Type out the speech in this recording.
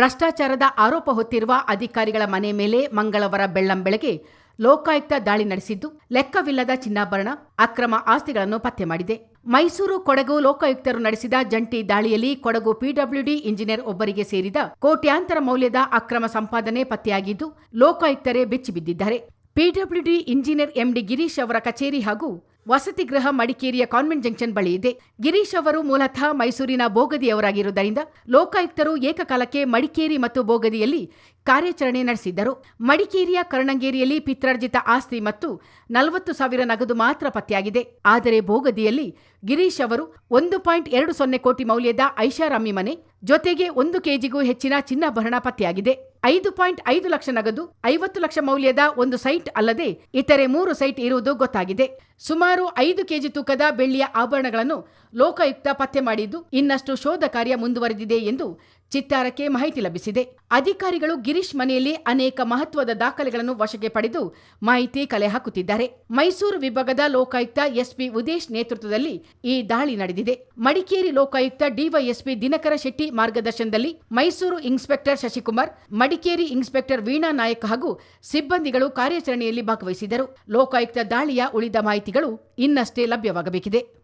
ಭ್ರಷ್ಟಾಚಾರದ ಆರೋಪ ಹೊತ್ತಿರುವ ಅಧಿಕಾರಿಗಳ ಮನೆ ಮೇಲೆ ಮಂಗಳವಾರ ಬೆಳ್ಳಂಬೆಳಗ್ಗೆ ಲೋಕಾಯುಕ್ತ ದಾಳಿ ನಡೆಸಿದ್ದು, ಲೆಕ್ಕವಿಲ್ಲದ ಚಿನ್ನಾಭರಣ, ಅಕ್ರಮ ಆಸ್ತಿಗಳನ್ನು ಪತ್ತೆ ಮಾಡಿದೆ. ಮೈಸೂರು ಕೊಡಗು ಲೋಕಾಯುಕ್ತರು ನಡೆಸಿದ ಜಂಟಿ ದಾಳಿಯಲ್ಲಿ ಕೊಡಗು ಪಿಡಬ್ಲ್ಯೂಡಿ ಇಂಜಿನಿಯರ್ ಒಬ್ಬರಿಗೆ ಸೇರಿದ ಕೋಟ್ಯಾಂತರ ಮೌಲ್ಯದ ಅಕ್ರಮ ಸಂಪಾದನೆ ಪತ್ತೆಯಾಗಿದ್ದು, ಲೋಕಾಯುಕ್ತರೇ ಬೆಚ್ಚಿಬಿದ್ದಿದ್ದಾರೆ. ಪಿಡಬ್ಲ್ಯೂಡಿ ಇಂಜಿನಿಯರ್ ಎಂಡಿ ಗಿರೀಶ್ ಅವರ ಕಚೇರಿ ಹಾಗೂ ವಸತಿ ಗೃಹ ಮಡಿಕೇರಿಯ ಕಾನ್ವೆಂಟ್ ಜಂಕ್ಷನ್ ಬಳಿ ಇದೆ. ಗಿರೀಶ್ ಅವರು ಮೂಲತಃ ಮೈಸೂರಿನ ಬೋಗದಿಯವರಾಗಿರುವುದರಿಂದ ಲೋಕಾಯುಕ್ತರು ಏಕಕಾಲಕ್ಕೆ ಮಡಿಕೇರಿ ಮತ್ತು ಬೋಗದಿಯಲ್ಲಿ ಕಾರ್ಯಾಚರಣೆ ನಡೆಸಿದ್ದರು. ಮಡಿಕೇರಿಯ ಕರ್ಣಂಗೇರಿಯಲ್ಲಿ ಪಿತ್ರಾರ್ಜಿತ ಆಸ್ತಿ ಮತ್ತು ನಲವತ್ತು ಸಾವಿರ ನಗದು ಮಾತ್ರ ಪತ್ತೆಯಾಗಿದೆ. ಆದರೆ ಬೋಗದಿಯಲ್ಲಿ ಗಿರೀಶ್ ಅವರು ಒಂದು ಪಾಯಿಂಟ್ ಎರಡು ಸೊನ್ನೆ ಕೋಟಿ ಮೌಲ್ಯದ ಐಷಾರಾಮಿ ಮನೆ ಜೊತೆಗೆ ಒಂದು ಕೆಜಿಗೂ ಹೆಚ್ಚಿನ ಚಿನ್ನಾಭರಣ ಪತ್ತೆಯಾಗಿದೆ. ಐದು ಪಾಯಿಂಟ್ ಐದು ಲಕ್ಷ ನಗದು, ಐವತ್ತು ಲಕ್ಷ ಮೌಲ್ಯದ ಒಂದು ಸೈಟ್ ಅಲ್ಲದೆ ಇತರೆ ಮೂರು ಸೈಟ್ ಇರುವುದು ಗೊತ್ತಾಗಿದೆ. ಸುಮಾರು ಐದು ಕೆಜಿ ತೂಕದ ಬೆಳ್ಳಿಯ ಆಭರಣಗಳನ್ನು ಲೋಕಾಯುಕ್ತ ಪತ್ತೆ ಮಾಡಿದ್ದು ಇನ್ನಷ್ಟು ಶೋಧ ಕಾರ್ಯ ಮುಂದುವರೆದಿದೆ ಎಂದು ಚಿತ್ತಾರಕ್ಕೆ ಮಾಹಿತಿ ಲಭಿಸಿದೆ. ಅಧಿಕಾರಿಗಳು ಗಿರೀಶ್ ಮನೆಯಲ್ಲಿ ಅನೇಕ ಮಹತ್ವದ ದಾಖಲೆಗಳನ್ನು ವಶಕ್ಕೆ ಪಡೆದು ಮಾಹಿತಿ ಕಲೆ ಹಾಕುತ್ತಿದ್ದಾರೆ. ಮೈಸೂರು ವಿಭಾಗದ ಲೋಕಾಯುಕ್ತ ಎಸ್ಪಿ ಉದೇಶ್ ನೇತೃತ್ವದಲ್ಲಿ ಈ ದಾಳಿ ನಡೆದಿದೆ. ಮಡಿಕೇರಿ ಲೋಕಾಯುಕ್ತ ಡಿವೈಎಸ್ಪಿ ದಿನಕರ ಶೆಟ್ಟಿ ಮಾರ್ಗದರ್ಶನದಲ್ಲಿ ಮೈಸೂರು ಇನ್ಸ್ಪೆಕ್ಟರ್ ಶಶಿಕುಮಾರ್, ಮಡಿಕೇರಿ ಇನ್ಸ್ಪೆಕ್ಟರ್ ವೀಣಾ ನಾಯಕ್ ಹಾಗೂ ಸಿಬ್ಬಂದಿಗಳು ಕಾರ್ಯಾಚರಣೆಯಲ್ಲಿ ಭಾಗವಹಿಸಿದರು. ಲೋಕಾಯುಕ್ತ ದಾಳಿಯ ಉಳಿದ ಮಾಹಿತಿಗಳು ಇನ್ನಷ್ಟೇ ಲಭ್ಯವಾಗಬೇಕಿದೆ.